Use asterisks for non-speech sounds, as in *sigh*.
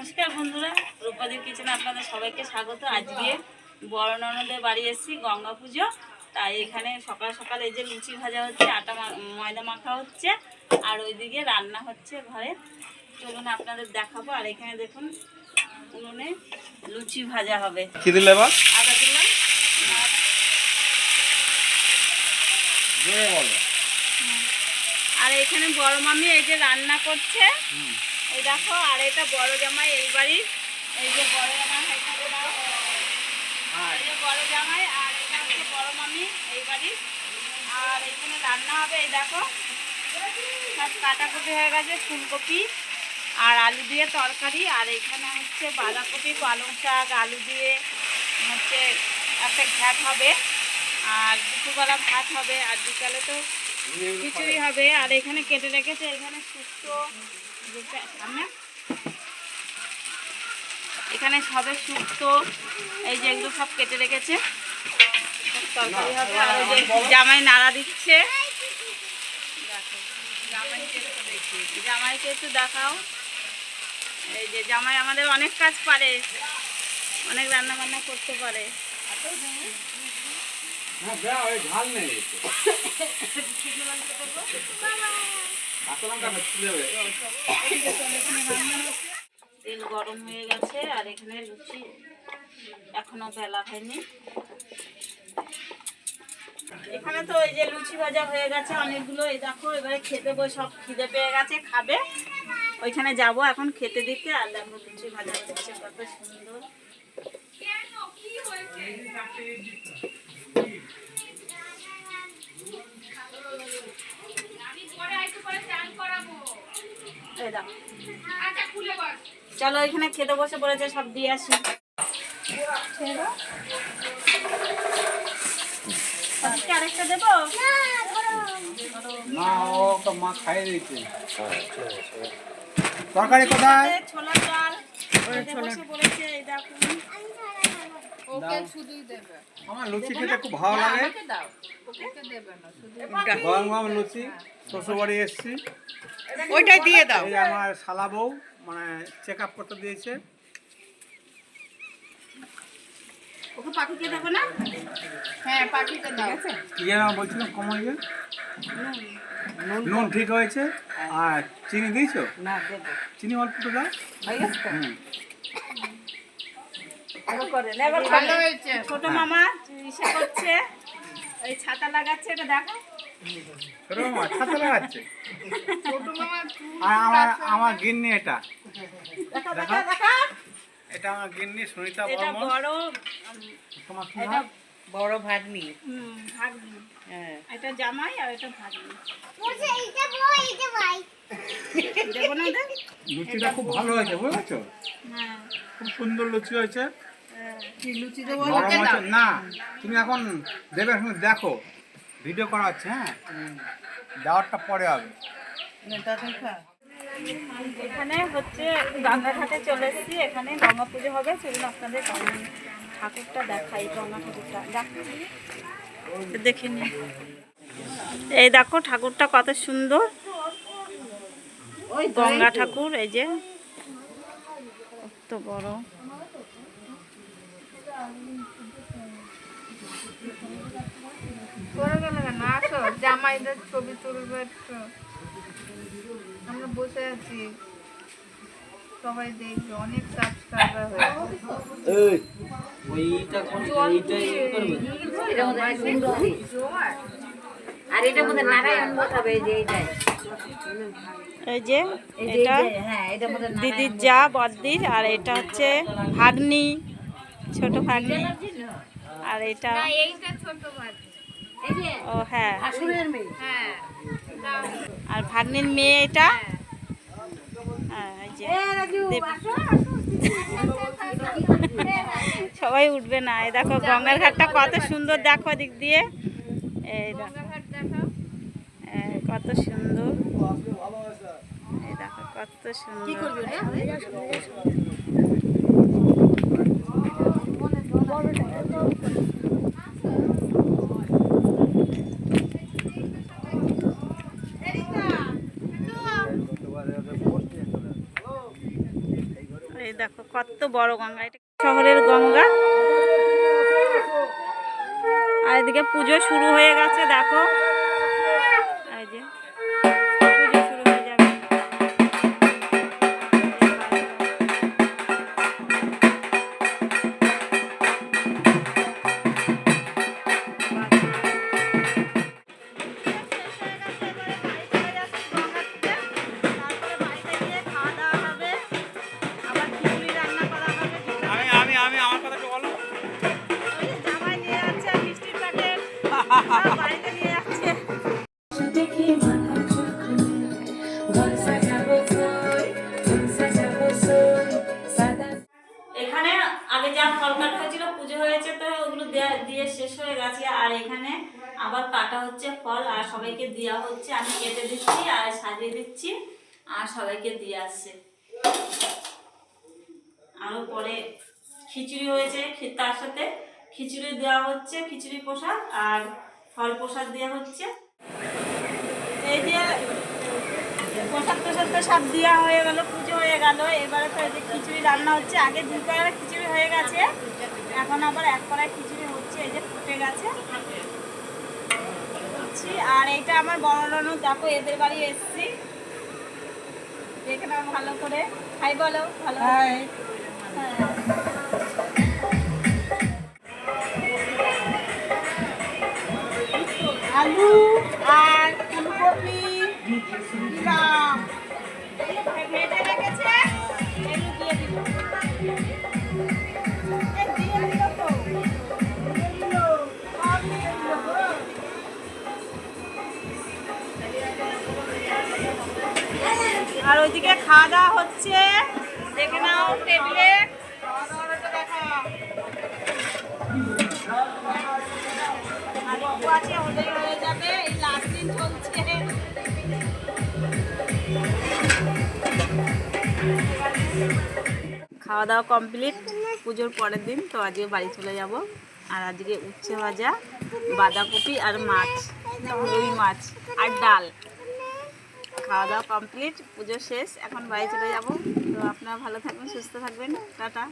নমস্কার বন্ধুরা রূপাদির কিচেনে আপনাদের সবাইকে স্বাগত। আজকে বড় ননদের বাড়ি এসেছি গঙ্গা পুজো। তাই এখানে সকাল সকাল এই যে লুচি ভাজা হচ্ছে আটা ময়দা মাখা হচ্ছে আর ওইদিকে রান্না হচ্ছে ঘরে। চলুন আপনাদের দেখাবো আর এখানে দেখুন উনুনে লুচি ভাজা হবে। কি দিলে এবার? দিলাম। আর এখানে বড় মামি এই যে রান্না করছে। এই দেখো আর এটা বড় জামাই এই বাড়ির। এই যে বড় জামাই। এই যে বড় জামাই আর এটা হচ্ছে বড় মামি এই বাড়ির। আর এখানে রান্না হবে এই দেখো। সব কাটাকুটি হয়ে গেছে ফুলকপি আর আলু দিয়ে তরকারি। আর এখানে হচ্ছে বাঁধাকপি পালং শাক আলু দিয়ে হচ্ছে একটা ঘ্যাট হবে। আর দুপুরবেলা ভাত হবে আর বিকালে তো খিচুড়ি হবে। আর এখানে কেটে রেখেছে এখানে শুক্তো সামনে। এখানে সবে শুক্তো এই যে এগুলো সব কেটে রেখেছে। তরকারি হবে আর ওই যে জামাই নাড়া দিচ্ছে। জামাইকে একটু দেখি জামাইকে একটু দেখাও। এই যে জামাই আমাদের অনেক কাজ পারে অনেক রান্না বান্না করতে পারে। হ্যাঁ ঝাল নেই। *laughs* তেল গরম হয়ে গেছে আর এখানে লুচি এখনও বেলা হয়নি। এখানে তো এই যে লুচি ভাজা হয়ে গেছে অনেকগুলো। এই দেখো, এবারে খেতে বই, সব খিদে পেয়ে গেছে, খাবে। ওইখানে যাব এখন খেতে দিতে, আর দেখো লুচি ভাজা হচ্ছে কত সুন্দর। চলো এখানে খেতে বসে পড়েছে সব দিয়ে আসি। আরেকটা দেবো? না ও তো মা খাইয়ে দিয়েছে। তরকারি কোথায়? এই ডাল। বসে পড়েছে এই দেখো আমার লুচি খেতে খুব ভালো লাগে। গরম গরম লুচি। শ্বশুর বাড়ি এসছি। ওইটাই দিয়ে দাও। আমার শালা বউ। মানে চেক আপ করতে দিয়েছে। ওকে পাখিকে দেবো না? হ্যাঁ পাখিটা দাও। কি বলছিলাম কমন যে? নুন। ঠিক হয়েছে। আর চিনি দিয়েছ? না দেবো চিনি অল্প তো দাও। হয়ে গেছে তো? হুম। ভালো হয়েছে। ছোট মামা ইসে করছে। ওই ছাতা লাগাচ্ছে এটা দেখো। আমার গিন্নি এটা। দেখা দেখো। দেখা দেখা। এটা আমার গিন্নি সুনিতা বড় তোমার কি নাম? বড় ভাগ্নি। ভাগ্নি। হ্যাঁ। এটা জামাই আর এটা ভাগ্নি। এটা দেবো না। লুচিটা খুব ভালো হয়েছে বুঝেছ? হ্যাঁ। খুব সুন্দর লুচি হয়েছে। হ্যাঁ। কি লুচি দেবো? না তুমি এখন দেবে দেখো। ভিডিও করা হচ্ছে হ্যাঁ? দেওয়ারটা পরে হবে। এখানে হচ্ছে গঙ্গাঘাটে চলে এসেছি, এখানে গঙ্গা পুজো হবে সেগুলো আপনাদের ঠাকুরটা দেখাই, গঙ্গা ঠাকুরটা দেখে নি এই দেখো, ঠাকুরটা কত সুন্দর। গঙ্গা ঠাকুর, এই যে। কত বড়। করে গেল কেন? আসো জামাইদের ছবি তুলবে একটু। আমরা বসে আছি। সবাই দেখবে অনেক সাবস্ক্রাইবার হয়েছে। জোয়ার আর এটার মধ্যে নারায়ণ বসাবে যে এইটাই। এই যে এটা এইটাই, হ্যাঁ দিদির যা বদ্দির আর এটা হচ্ছে ভাগ্নি ছোট ভাগ্নি। আর এটা না এইটা ছোট ভাই এই যে ও হ্যাঁ। হ্যাঁ আর ভাগ্নির মেয়ে এটা? হ্যাঁ। এই যে। দেব- সবাই উঠবে না। এই দেখো গঙ্গার ঘাটটা কত সুন্দর দেখো দিক দিয়ে। এই দেখো। কত সুন্দর। এই দেখো কত সুন্দর। দেখো কত বড় গঙ্গা। এটা শহরের গঙ্গা। আর এদিকে পুজো শুরু হয়ে গেছে দেখো। এখানে আগে যা ফল কাটা হয়েছিল, পুজো হয়েছে তো, ওগুলো দিয়ে শেষ হয়ে গেছে। আর এখানে আবার কাটা হচ্ছে ফল, আর সবাইকে দেওয়া হচ্ছে। আমি কেটে দিচ্ছি আর সাজিয়ে দিচ্ছি, আর সবাইকে দিয়ে আসছে। আরও পরে খিচুড়ি হয়েছে তার সাথে খিচুড়ি দেওয়া হচ্ছে, খিচুড়ি প্রসাদ আর ফল প্রসাদ দেওয়া হচ্ছে। এই যে প্রসাদ প্রসাদ তো সব দেওয়া হয়ে গেল পুজো হয়ে গেল। এবারে তো এই যে খিচুড়ি রান্না হচ্ছে। আগে দুই কড়াই খিচুড়ি হয়ে গেছে। এখন আবার এক কড়াই খিচুড়ি হচ্ছে এই যে ফুটে গেছে। আর এইটা আমার বড় রানু দেখো এদের বাড়ি এসছি। দেখে নাও ভালো করে। হাই বলো ভালো হ্যাঁ। আলু। গো। আর ওইদিকে খাওয়া দাওয়া হচ্ছে। দেখে নাও টেবিলে। আছে হলেই হয়ে যাবে। এই লাস্ট দিন চলছে। খাওয়া দাওয়া কমপ্লিট, পুজোর পরের দিন, তো আজকে বাড়ি চলে যাব। আর আজকে উচ্ছে ভাজা, বাঁধাকপি আর মাছ, রুই মাছ আর ডাল। খাওয়া দাওয়া কমপ্লিট, পুজো শেষ, এখন বাড়ি চলে যাব। তো আপনারা ভালো থাকবেন, সুস্থ থাকবেন। টাটা।